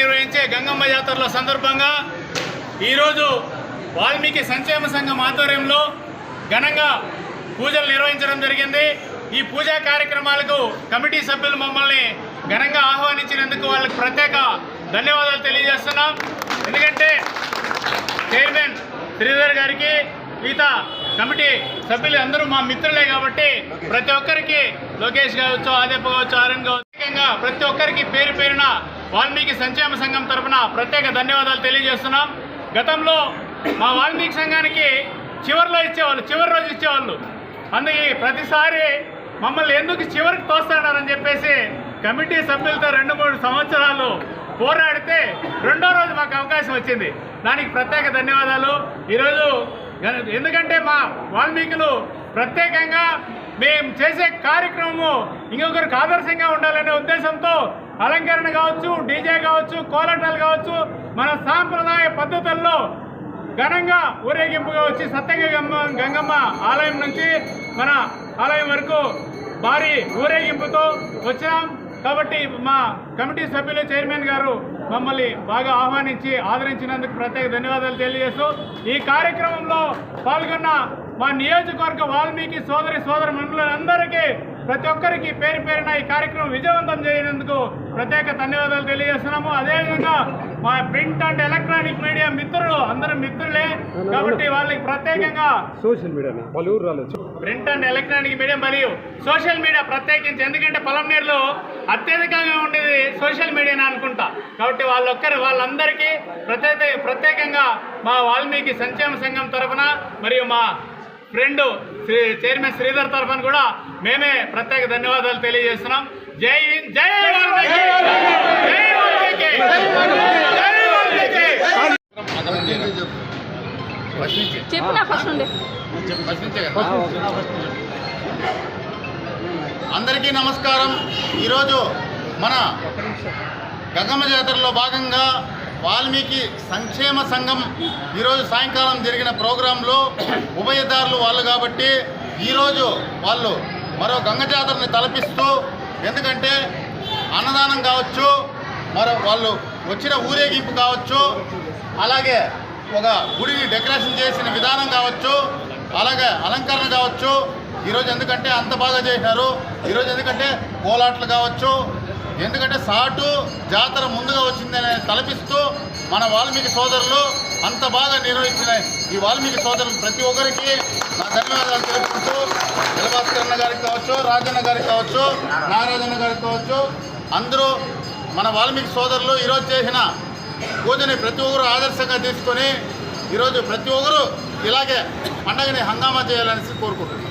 నిర్వహించే గంగమ్మ జాతరల సందర్భంగా ఈరోజు వాల్మీకి సంక్షేమ సంఘం ఆధ్వర్యంలో ఘనంగా పూజలు నిర్వహించడం జరిగింది. ఈ పూజా కార్యక్రమాలకు కమిటీ సభ్యులు మమ్మల్ని ఘనంగా ఆహ్వానించినందుకు వాళ్ళకి ప్రత్యేక ధన్యవాదాలు తెలియజేస్తున్నాం. ఎందుకంటే చైర్మన్ శ్రీధర్ గారికి మిగతా కమిటీ సభ్యులు అందరూ మా మిత్రులే కాబట్టి ప్రతి ఒక్కరికి లోకేష్ కావచ్చు ఆదేప కావచ్చు ఆర్ఎన్ కావచ్చు ప్రతి ఒక్కరికి పేరు పేరున వాల్మీకి సంక్షేమ సంఘం తరపున ప్రత్యేక ధన్యవాదాలు తెలియజేస్తున్నాం. గతంలో మా వాల్మీకి సంఘానికి చివరిలో ఇచ్చేవాళ్ళు చివరి రోజు ఇచ్చేవాళ్ళు. అందుకే ప్రతిసారి మమ్మల్ని ఎందుకు చివరికి తోస్తాడారని చెప్పేసి కమిటీ సభ్యులతో రెండు మూడు సంవత్సరాలు పోరాడితే రెండో రోజు మాకు అవకాశం వచ్చింది. దానికి ప్రత్యేక ధన్యవాదాలు. ఈరోజు ఎందుకంటే మా వాల్మీకులు ప్రత్యేకంగా మేము చేసే కార్యక్రమము ఇంకొకరికి ఆదర్శంగా ఉండాలనే ఉద్దేశంతో అలంకరణ కావచ్చు డీజే కావచ్చు కోలాటాలు కావచ్చు మన సాంప్రదాయ పద్ధతుల్లో ఘనంగా ఊరేగింపుగా వచ్చి సత్యంగ గంగమ్మ ఆలయం నుంచి మన ఆలయం వరకు భారీ ఊరేగింపుతో వచ్చినాం. కాబట్టి మా కమిటీ సభ్యులు చైర్మన్ గారు మమ్మల్ని బాగా ఆహ్వానించి ఆదరించినందుకు ప్రత్యేక ధన్యవాదాలు తెలియజేస్తూ ఈ కార్యక్రమంలో పాల్గొన్న మా నియోజకవర్గ వాల్మీకి సోదరి సోదర మండలందరికీ ప్రతి ఒక్కరికి పేరు పేరున ఈ కార్యక్రమం విజయవంతం చేయనందుకు ప్రత్యేక ధన్యవాదాలు తెలియజేస్తున్నాము. అదేవిధంగా మా ప్రింట్ అండ్ ఎలక్ట్రానిక్ మీడియా మిత్రులు అందరూ మిత్రులే. కాబట్టి వాళ్ళకి ప్రత్యేకంగా సోషల్ రాలేదు. ప్రింట్ అండ్ ఎలక్ట్రానిక్ మీడియా మరియు సోషల్ మీడియా ప్రత్యేకించి ఎందుకంటే పొలంనేరులో అత్యధికంగా ఉండేది సోషల్ మీడియాని అనుకుంటా. కాబట్టి వాళ్ళొక్కరు వాళ్ళందరికీ ప్రత్యేక ప్రత్యేకంగా మా వాల్మీకి సంక్షేమ సంఘం తరఫున మరియు మా ఫ్రెండ్ శ్రీ చైర్మన్ శ్రీధర్ తరఫున కూడా మేమే ప్రత్యేక ధన్యవాదాలు తెలియజేస్తున్నాం. జై హింద్ జై వాల్మీకి! జై వాల్మీకి! జై వాల్మీకి! చెప్పు నా ఫస్ట్ నుండి. అందరికీ నమస్కారం. ఈరోజు మన గంగమ్మ జాతరలో భాగంగా వాల్మీకి సంక్షేమ సంఘం ఈరోజు సాయంకాలం జరిగిన ప్రోగ్రాంలో ఉభయదారులు వాళ్ళు కాబట్టి ఈరోజు వాళ్ళు మరో గంగ జాతరని తలపిస్తూ ఎందుకంటే అన్నదానం కావచ్చు మరో వాళ్ళు వచ్చిన ఊరేగింపు కావచ్చు అలాగే ఒక గుడిని డెకరేషన్ చేసిన విధానం కావచ్చు అలాగే అలంకరణ కావచ్చు. ఈరోజు ఎందుకంటే అంత బాగా చేసినారు. ఈరోజు ఎందుకంటే కోలాట్లు కావచ్చు ఎందుకంటే సాటు జాతర ముందుగా వచ్చిందని తలపిస్తూ మన వాల్మీకి సోదరులు అంత బాగా నిర్వహించిన ఈ వాల్మీకి సోదరులు ప్రతి ఒక్కరికి నా ధన్యవాదాలు తెలుపుకుంటూ నిలభాస్కర్ గారికి కావచ్చు రాజన్న గారికి కావచ్చు నారాజన్న గారికి కావచ్చు అందరూ మన వాల్మీకి సోదరులు ఈరోజు చేసిన పూజని ప్రతి ఒక్కరు ఆదర్శంగా తీసుకొని ఈరోజు ప్రతి ఒక్కరు ఇలాగే పండగని హంగామా చేయాలనేసి కోరుకుంటున్నాను